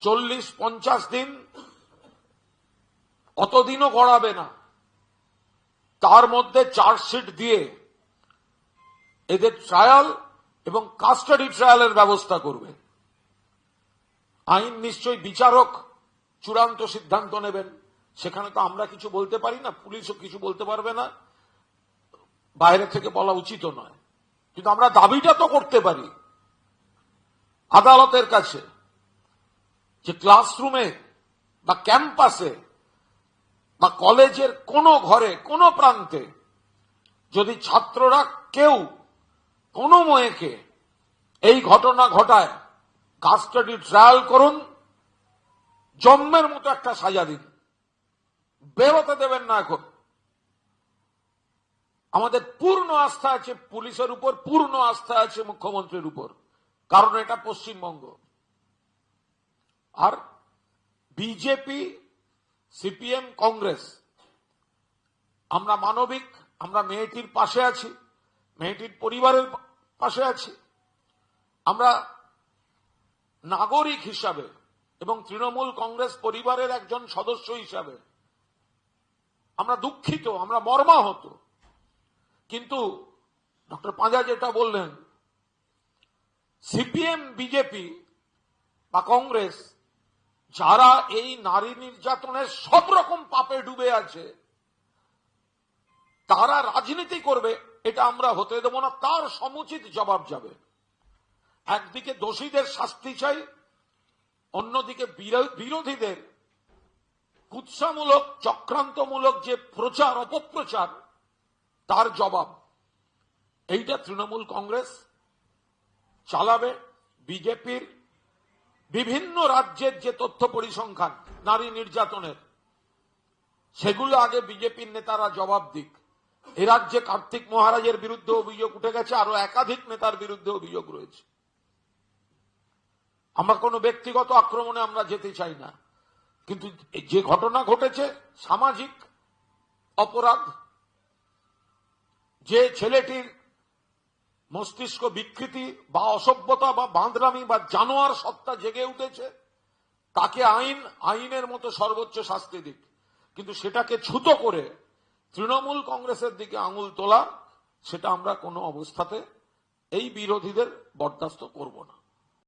চল্লিশ পঞ্চাশ দিন অতদিনও গড়াবে না। তার মধ্যে চার্জশিট দিয়ে এদের ট্রায়াল এবং কাস্টাডি ট্রায়ালের ব্যবস্থা করবে। আইন নিশ্চয়ই বিচারক চূড়ান্ত সিদ্ধান্ত নেবেন। সেখানে তো আমরা কিছু বলতে পারি না, পুলিশও কিছু বলতে পারবে না। বাইরে থেকে বলা উচিত নয়। কিন্তু আমরা দাবিটা তো করতে পারি আদালতের কাছে। যে ক্লাসরুমে বা ক্যাম্পাসে বা কলেজের কোনো ঘরে, কোনো প্রান্তে যদি ছাত্ররা কেউ কোনো ময়েকে এই ঘটনা ঘটায়, কাস্টাডি ট্রায়াল করুন, জন্মের মতো একটা সাজা দিন। বেরোতে দেবেন না এখন। আমাদের পূর্ণ আস্থা আছে পুলিশের উপর, পূর্ণ আস্থা আছে মুখ্যমন্ত্রীর উপর, কারণ এটা পশ্চিমবঙ্গ। আর বিজেপি সিপিএম কংগ্রেস আমরা মানবিক, আমরা মেয়েটির পাশে আছি, মেয়েটির পরিবারের পাশে আছি। আমরা নাগরিক হিসাবে এবং তৃণমূল কংগ্রেস পরিবারের একজন সদস্য হিসাবে আমরা দুঃখিত, আমরা মর্মাহত। কিন্তু ডক্টর পাঁজা যেটা বললেন সিপিএম বিজেপি বা কংগ্রেস যারা এই নারী নির্যাতনের সব রকম পাপে ডুবে আছে, তারা রাজনীতি করবে, এটা আমরা হতে দেব না, তার সমুচিত জবাব যাবে। একদিকে দোষীদের শাস্তি চাই, অন্যদিকে বিরো- বিরোধীদের কুৎসামূলক, চক্রান্তমূলক যে প্রচার, অপপ্রচার, তার জবাব। এইটা তৃণমূল কংগ্রেস চালাবে, বিজেপির বিভিন্ন রাজ্যের যে তথ্য পরিসংখ্যান, নারী নির্যাতনের, সেগুলো আগে বিজেপির নেতারা জবাব দিক। এ রাজ্যে কার্তিক মহারাজের বিরুদ্ধে অভিযোগ উঠে গেছে, আরও একাধিক নেতার বিরুদ্ধে অভিযোগ রয়েছে। আমরা কোনো ব্যক্তিগত আক্রমণে আমরা যেতে চাই না। কিন্তু যে ঘটনা ঘটেছে, সামাজিক অপরাধ, যে ছেলেটির মস্তিষ্ক বিকৃতি বা অসভ্যতা বা বাঁধরামি বা জানোয়ার সত্তা জেগে উঠেছে, তাকে আইন, আইনের মতো সর্বোচ্চ শাস্তি দিক। কিন্তু সেটাকে ছুতো করে তৃণমূল কংগ্রেসের দিকে আঙুল তোলা, সেটা আমরা কোনো অবস্থাতে এই বিরোধীদের বরদাস্ত করব না।